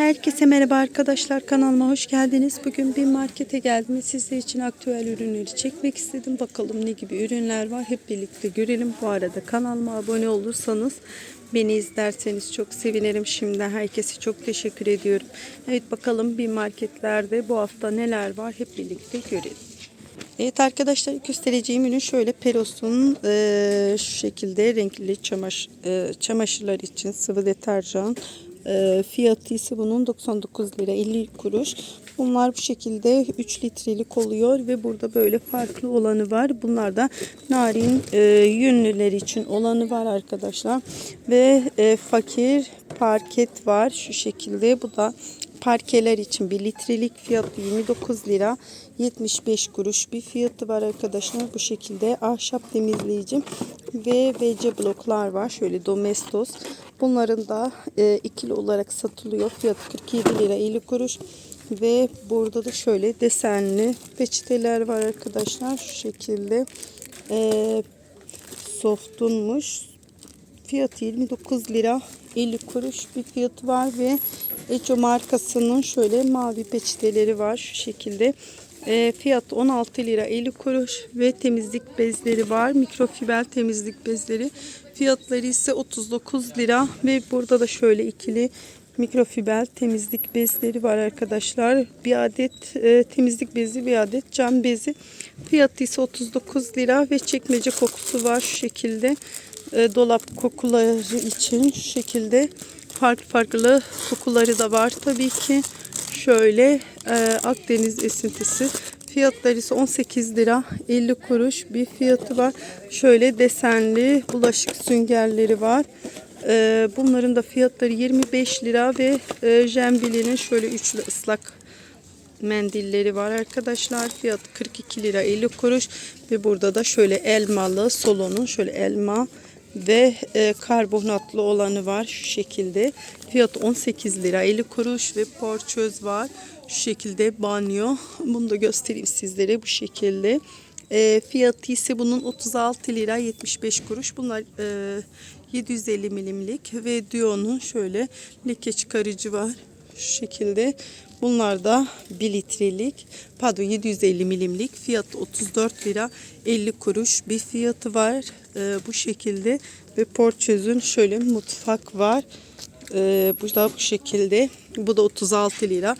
Herkese merhaba arkadaşlar kanalıma hoş geldiniz. Bugün bir markete geldim ve sizler için aktüel ürünleri çekmek istedim. Bakalım ne gibi ürünler var hep birlikte görelim. Bu arada kanalıma abone olursanız beni izlerseniz çok sevinirim. Şimdiden herkese çok teşekkür ediyorum. Evet bakalım bir marketlerde bu hafta neler var hep birlikte görelim. Evet arkadaşlar göstereceğim ürün şöyle Peros'un eee, şu şekilde renkli çamaş, eee, çamaşırlar için sıvı deterjan eee, fiyatı ise bunun 99 lira 50 kuruş. Bunlar bu şekilde 3 litrelik oluyor ve burada böyle farklı olanı var. Bunlar da narin eee, yünlüler için olanı var arkadaşlar. Ve eee, fakir parket var şu şekilde. Bu da Parkeler için 1 litrelik fiyatı 29 lira 75 kuruş bir fiyatı var arkadaşlar. Bu şekilde ahşap temizleyici ve WC bloklar var. Şöyle Domestos. Bunların da e, ikili olarak satılıyor. Fiyatı 47 lira 50 kuruş. Ve burada da şöyle desenli peçeteler var arkadaşlar. Şu şekilde e, softunmuş. Fiyatı 29 lira 50 kuruş bir fiyatı var ve Eco markasının şöyle mavi peçeteleri var şu şekilde. E, fiyat 16 lira 50 kuruş ve temizlik bezleri var. Mikrofiber temizlik bezleri. Fiyatları ise 39 lira ve burada da şöyle ikili mikrofiber temizlik bezleri var arkadaşlar. Bir adet e, temizlik bezi, bir adet cam bezi. Fiyatı ise 39 lira ve çekmece kokusu var şu şekilde. E, dolap kokuları için şu şekilde farklı farklı kokuları da var tabii ki. Şöyle e, Akdeniz esintisi. Fiyatları ise 18 lira 50 kuruş bir fiyatı var. Şöyle desenli bulaşık süngerleri var. E, bunların da fiyatları 25 lira ve e, Jembili'nin şöyle üçlü ıslak mendilleri var arkadaşlar. Fiyat 42 lira 50 kuruş ve burada da şöyle elmalı solonun şöyle elma ve e, karbonatlı olanı var şu şekilde. Fiyat 18 lira 50 kuruş ve porçöz var. Şu şekilde banyo. Bunu da göstereyim sizlere bu şekilde. E, fiyatı ise bunun 36 lira 75 kuruş. Bunlar e, 750 milimlik ve Dion'un şöyle leke çıkarıcı var. Şu şekilde. Bunlar da 1 litrelik pardon 750 milimlik fiyatı 34 lira 50 kuruş bir fiyatı var. Ee, bu şekilde ve porçözün şöyle mutfak var. Ee, bu da bu şekilde. Bu da 36 lira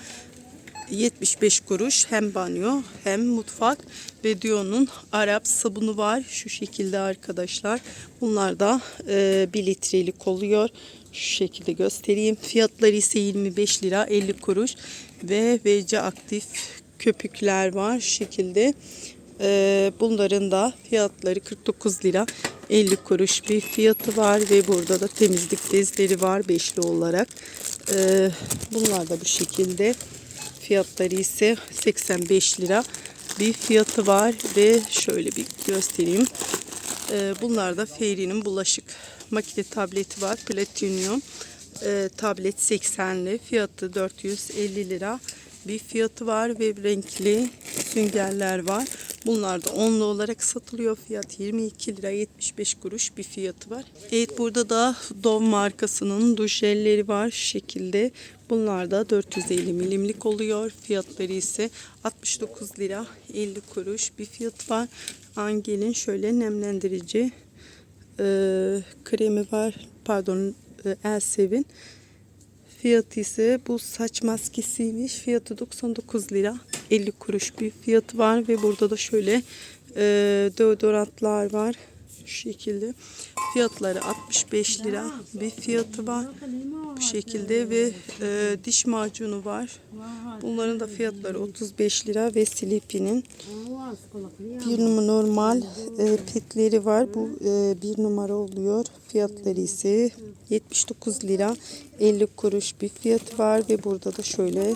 75 kuruş. Hem banyo hem mutfak ve Dion'un Arap sabunu var şu şekilde arkadaşlar. Bunlar da e, 1 litrelik oluyor şu şekilde göstereyim. Fiyatları ise 25 lira 50 kuruş. Ve VC aktif köpükler var şu şekilde. E, bunların da fiyatları 49 lira 50 kuruş bir fiyatı var. Ve burada da temizlik bezleri var beşli olarak. E, bunlar da bu şekilde. Fiyatları ise 85 lira bir fiyatı var. Ve şöyle bir göstereyim. Ee, bunlar da Fairy'nin bulaşık makine tableti var. Platinum Ee, tablet 80'li fiyatı 450 lira bir fiyatı var ve renkli süngerler var. Bunlar da onlu olarak satılıyor. Fiyat 22 lira 75 kuruş bir fiyatı var. Evet burada da Dove markasının duş jelleri var şu şekilde. Bunlar da 450 milimlik oluyor. Fiyatları ise 69 lira 50 kuruş bir fiyatı var. Angel'in şöyle nemlendirici e, kremi var. Pardon e, Elsev'in. Fiyatı ise bu saç maskesiymiş. Fiyatı 99 lira 50 kuruş bir fiyatı var ve burada da şöyle e, deodorantlar var. Şu şekilde. Fiyatları 65 lira bir fiyatı var. Bu şekilde ve e, diş macunu var. Bunların da fiyatları 35 lira ve Sleepy'nin bir normal e, petleri var. Bu e, bir numara oluyor. Fiyatları ise 79 lira 50 kuruş bir fiyatı var ve burada da şöyle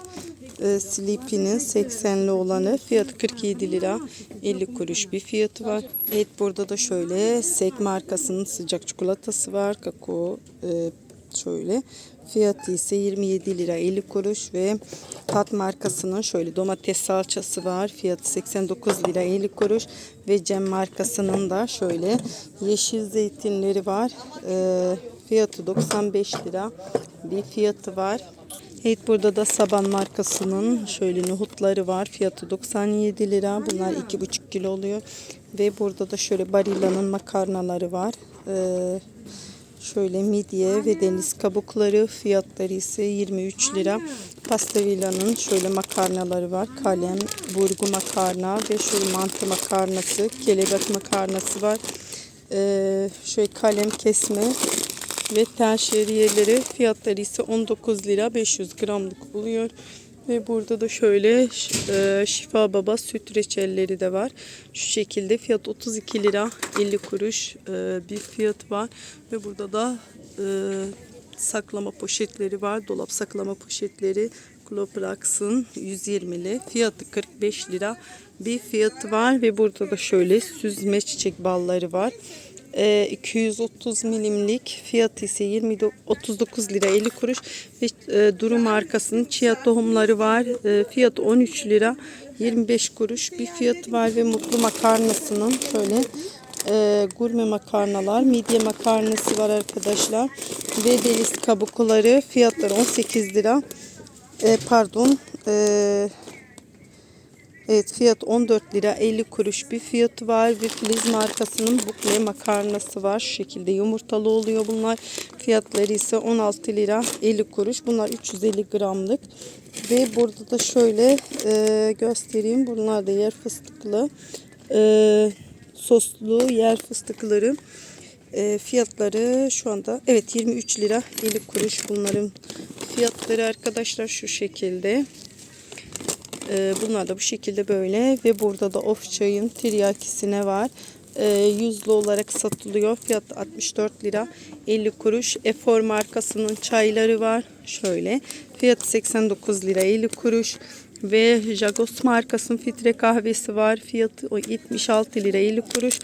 e, Sleepy'nin 80'li olanı fiyatı 47 lira 50 kuruş bir fiyatı var. Evet burada da şöyle Sek markasının sıcak çikolatası var. Kakao e, şöyle Fiyatı ise 27 lira 50 kuruş ve Tat markasının şöyle domates salçası var. Fiyatı 89 lira 50 kuruş ve Cem markasının da şöyle yeşil zeytinleri var. Ee, fiyatı 95 lira bir fiyatı var. Evet burada da Saban markasının şöyle nohutları var. Fiyatı 97 lira. Bunlar 2,5 kilo oluyor. Ve burada da şöyle Barilla'nın makarnaları var. Ee, şöyle midye ve deniz kabukları. Fiyatları ise 23 lira. Pastavilla'nın şöyle makarnaları var. Kalem, burgu makarna ve şöyle mantı makarnası, kelebek makarnası var. Ee, şöyle kalem kesme ve tel şeriyeleri fiyatları ise 19 lira 500 gramlık buluyor. Ve burada da şöyle e, Şifa Baba süt reçelleri de var. Şu şekilde fiyat 32 lira 50 kuruş e, bir fiyat var. Ve burada da e, saklama poşetleri var. Dolap saklama poşetleri Cloprax'ın 120'li. Fiyatı 45 lira bir fiyatı var. Ve burada da şöyle süzme çiçek balları var. Ee, 230 milimlik fiyatı ise 20 39 lira 50 kuruş ve e, Duru markasının chia tohumları var. E, fiyatı 13 lira 25 kuruş bir fiyatı var ve Mutlu makarnasının şöyle e, gurme makarnalar, midye makarnası var arkadaşlar ve deniz kabukları fiyatları 18 lira. E, pardon, e, Evet fiyat 14 lira 50 kuruş bir fiyatı var ve Filiz markasının bukle makarnası var. Şu şekilde yumurtalı oluyor bunlar. Fiyatları ise 16 lira 50 kuruş. Bunlar 350 gramlık. Ve burada da şöyle e, göstereyim. Bunlar da yer fıstıklı. E, soslu yer fıstıkları. E, fiyatları şu anda evet 23 lira 50 kuruş bunların fiyatları arkadaşlar şu şekilde. Ee, bunlar da bu şekilde böyle ve burada da of çayın tiryakisine var. Ee, yüzlü olarak satılıyor. Fiyat 64 lira 50 kuruş. Efor markasının çayları var. Şöyle. Fiyat 89 lira 50 kuruş. Ve Jagos markasının filtre kahvesi var. Fiyatı o 76 lira 50 kuruş.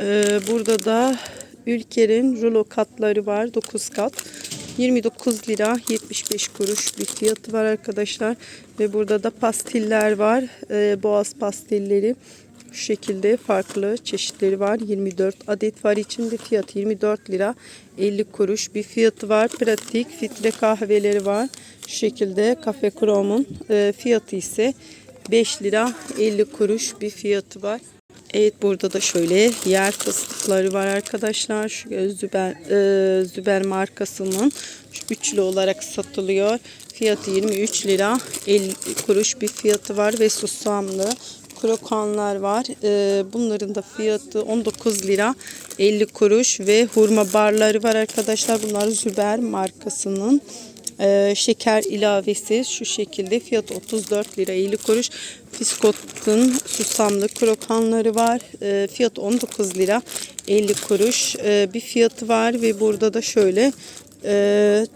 Ee, burada da Ülker'in rulo katları var. 9 kat. 29 lira 75 kuruş bir fiyatı var arkadaşlar. Ve burada da pastiller var. Ee, boğaz pastilleri. Şu şekilde farklı çeşitleri var. 24 adet var içinde fiyat 24 lira 50 kuruş bir fiyatı var. Pratik filtre kahveleri var. Şu şekilde Cafe Crom'un e, fiyatı ise 5 lira 50 kuruş bir fiyatı var. Evet burada da şöyle yer fıstıkları var arkadaşlar. Şu Züber, e, Züber markasının üçlü olarak satılıyor. Fiyatı 23 lira 50 kuruş bir fiyatı var ve susamlı krokanlar var. E, bunların da fiyatı 19 lira 50 kuruş ve hurma barları var arkadaşlar. Bunlar Züber markasının ee, şeker ilavesi şu şekilde fiyat 34 lira 50 kuruş. Fiskot'un susamlı krokanları var. Ee, fiyat 19 lira 50 kuruş ee, bir fiyatı var ve burada da şöyle e,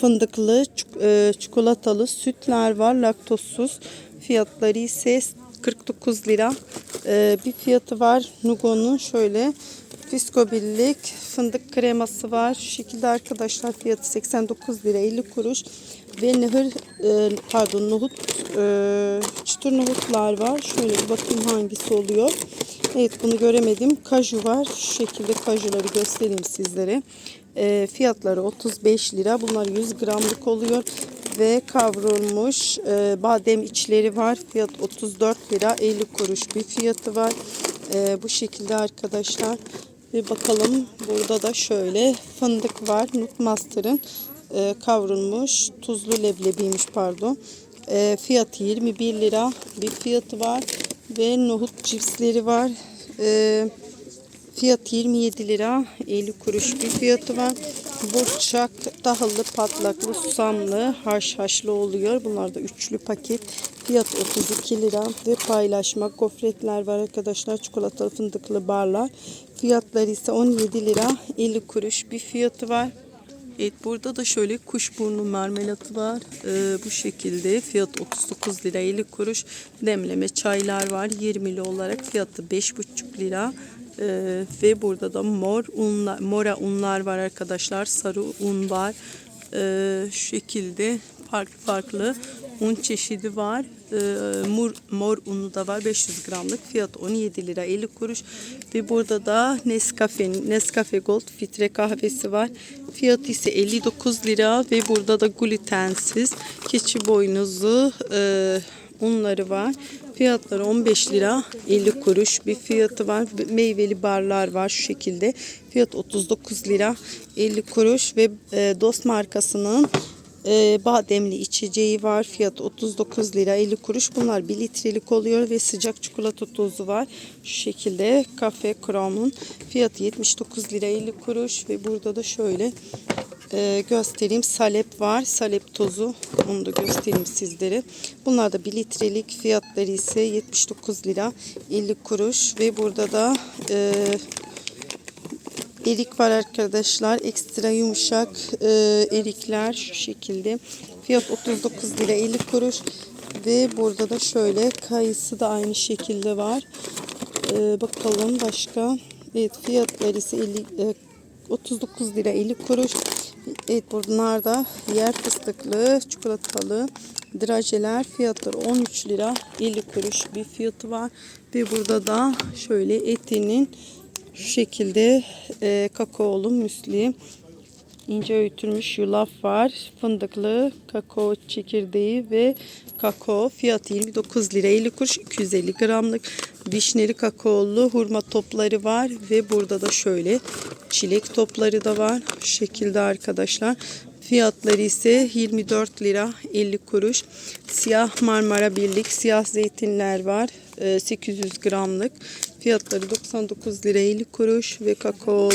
fındıklı e, çikolatalı sütler var laktozsuz. Fiyatları ise 49 lira Ee, bir fiyatı var. Nugo'nun şöyle Fisko birlik fındık kreması var. Şu şekilde arkadaşlar fiyatı 89 lira 50 kuruş. Ve nehir e, pardon nohut e, çıtır nohutlar var. Şöyle bir bakayım hangisi oluyor. Evet bunu göremedim. Kaju var. Şu şekilde kajuları göstereyim sizlere. E, fiyatları 35 lira. Bunlar 100 gramlık oluyor. Ve kavrulmuş e, badem içleri var. Fiyat 34 lira 50 kuruş bir fiyatı var. E, bu şekilde arkadaşlar. Bir bakalım burada da şöyle fındık var. Nutmaster'ın e, kavrulmuş tuzlu leblebiymiş pardon. E, fiyatı 21 lira bir fiyatı var. Ve nohut cipsleri var. E, fiyat 27 lira 50 kuruş bir fiyatı var. Burçak, tahıllı, patlaklı, susamlı, haşhaşlı oluyor. Bunlar da üçlü paket. Fiyat 32 lira ve paylaşma gofretler var arkadaşlar. Çikolatalı fındıklı barlar. Fiyatları ise 17 lira 50 kuruş bir fiyatı var. Evet burada da şöyle kuşburnu marmelatı var. Ee, bu şekilde fiyat 39 lira 50 kuruş. Demleme çaylar var 20'li olarak fiyatı 5,5 lira. Ee, ve burada da mor unlar, mora unlar var arkadaşlar. Sarı un var. Ee, şu şekilde farklı farklı un çeşidi var. Ee, mor, mor unu da var. 500 gramlık. Fiyat 17 lira 50 kuruş. Ve burada da Nescafe Nescafe Gold filtre kahvesi var. Fiyatı ise 59 lira ve burada da glutensiz keçi boynuzu e, unları var. Fiyatları 15 lira 50 kuruş bir fiyatı var. Meyveli barlar var şu şekilde. Fiyat 39 lira 50 kuruş ve e, Dost markasının e, bademli içeceği var. Fiyat 39 lira 50 kuruş. Bunlar 1 litrelik oluyor ve sıcak çikolata tozu var. Şu şekilde Cafe Crom'un fiyatı 79 lira 50 kuruş ve burada da şöyle e, göstereyim. Salep var. Salep tozu. Onu da göstereyim sizlere. Bunlar da 1 litrelik fiyatları ise 79 lira 50 kuruş ve burada da e, erik var arkadaşlar. Ekstra yumuşak e, erikler şu şekilde. Fiyat 39 lira 50 kuruş. Ve burada da şöyle kayısı da aynı şekilde var. E, bakalım başka. Evet fiyatları ise 50, e, 39 lira 50 kuruş. Evet bunlar da yer fıstıklı, çikolatalı drajeler fiyatları 13 lira 50 kuruş bir fiyatı var. Ve burada da şöyle etinin şu şekilde e, kakaolu müsli ince öğütülmüş yulaf var. Fındıklı kakao çekirdeği ve kakao fiyatı 29 lira 50 kuruş 250 gramlık vişneli kakaolu hurma topları var ve burada da şöyle çilek topları da var. Şu şekilde arkadaşlar. Fiyatları ise 24 lira 50 kuruş. Siyah Marmara Birlik siyah zeytinler var. e, 800 gramlık. Fiyatları 99 lira 50 kuruş ve kakao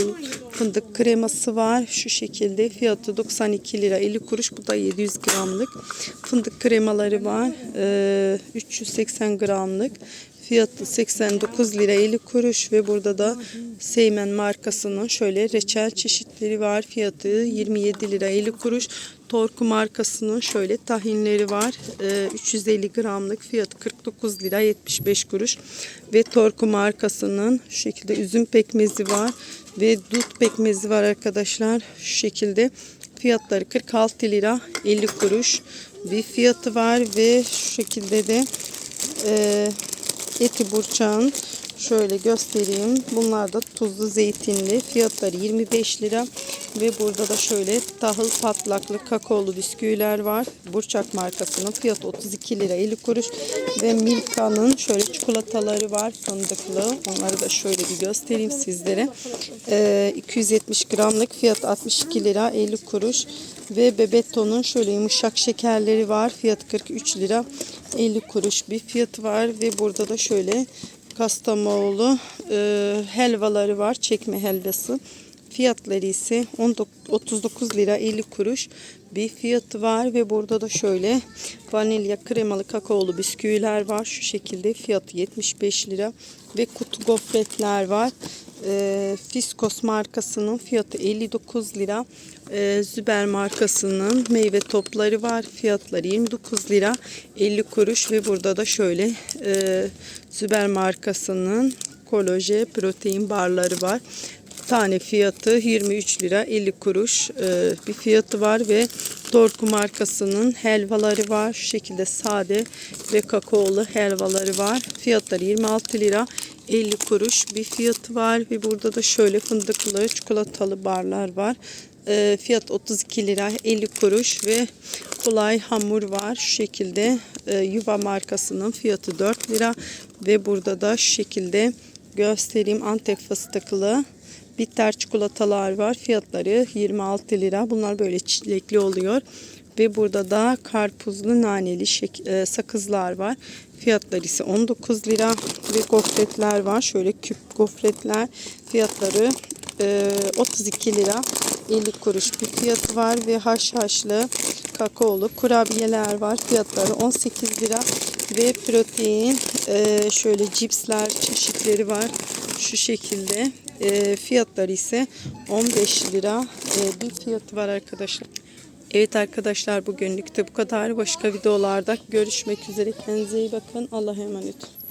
fındık kreması var. Şu şekilde fiyatı 92 lira 50 kuruş. Bu da 700 gramlık. Fındık kremaları var. e, 380 gramlık. Fiyatı 89 lira 50 kuruş ve burada da Seymen markasının şöyle reçel çeşitleri var. Fiyatı 27 lira 50 kuruş. Torku markasının şöyle tahinleri var. Ee, 350 gramlık fiyatı 49 lira 75 kuruş. Ve Torku markasının şu şekilde üzüm pekmezi var. Ve dut pekmezi var arkadaşlar. Şu şekilde fiyatları 46 lira 50 kuruş. Bir fiyatı var ve şu şekilde de e, eti burçağın şöyle göstereyim. Bunlar da tuzlu zeytinli. Fiyatları 25 lira. Ve burada da şöyle tahıl patlaklı kakaolu bisküviler var. Burçak markasının fiyatı 32 lira 50 kuruş. Ve Milka'nın şöyle çikolataları var fındıklı. Onları da şöyle bir göstereyim sizlere. Ee, 270 gramlık fiyat 62 lira 50 kuruş. Ve Bebetto'nun şöyle yumuşak şekerleri var. Fiyat 43 lira 50 kuruş bir fiyatı var. Ve burada da şöyle Kastamonu e, helvaları var. Çekme helvası. Fiyatları ise 19 39 lira 50 kuruş bir fiyatı var ve burada da şöyle vanilya kremalı kakaolu bisküviler var. Şu şekilde fiyatı 75 lira ve kutu gofretler var. E, Fiskos markasının fiyatı 59 lira. E, Züber markasının meyve topları var. Fiyatları 29 lira 50 kuruş ve burada da şöyle e, Züber markasının kolaje protein barları var. Tane fiyatı 23 lira 50 kuruş e, bir fiyatı var ve Dorku markasının helvaları var. Şu şekilde sade ve kakaolu helvaları var. Fiyatları 26 lira 50 kuruş bir fiyatı var ve burada da şöyle fındıklı çikolatalı barlar var. E, fiyat 32 lira 50 kuruş ve kolay hamur var. Şu şekilde e, Yuva markasının fiyatı 4 lira ve burada da şu şekilde göstereyim Antep fıstıklı bitter çikolatalar var. Fiyatları 26 lira. Bunlar böyle çilekli oluyor. Ve burada da karpuzlu naneli e, sakızlar var. Fiyatları ise 19 lira. Ve gofretler var. Şöyle küp gofretler. Fiyatları e, 32 lira. 50 kuruş bir fiyatı var ve haşhaşlı kakaolu kurabiyeler var. Fiyatları 18 lira ve protein e, şöyle cipsler çeşitleri var. Şu şekilde e, fiyatları ise 15 lira e, bir fiyatı var arkadaşlar. Evet arkadaşlar bugünlük de bu kadar. Başka videolarda görüşmek üzere. Kendinize iyi bakın. Allah'a emanet olun.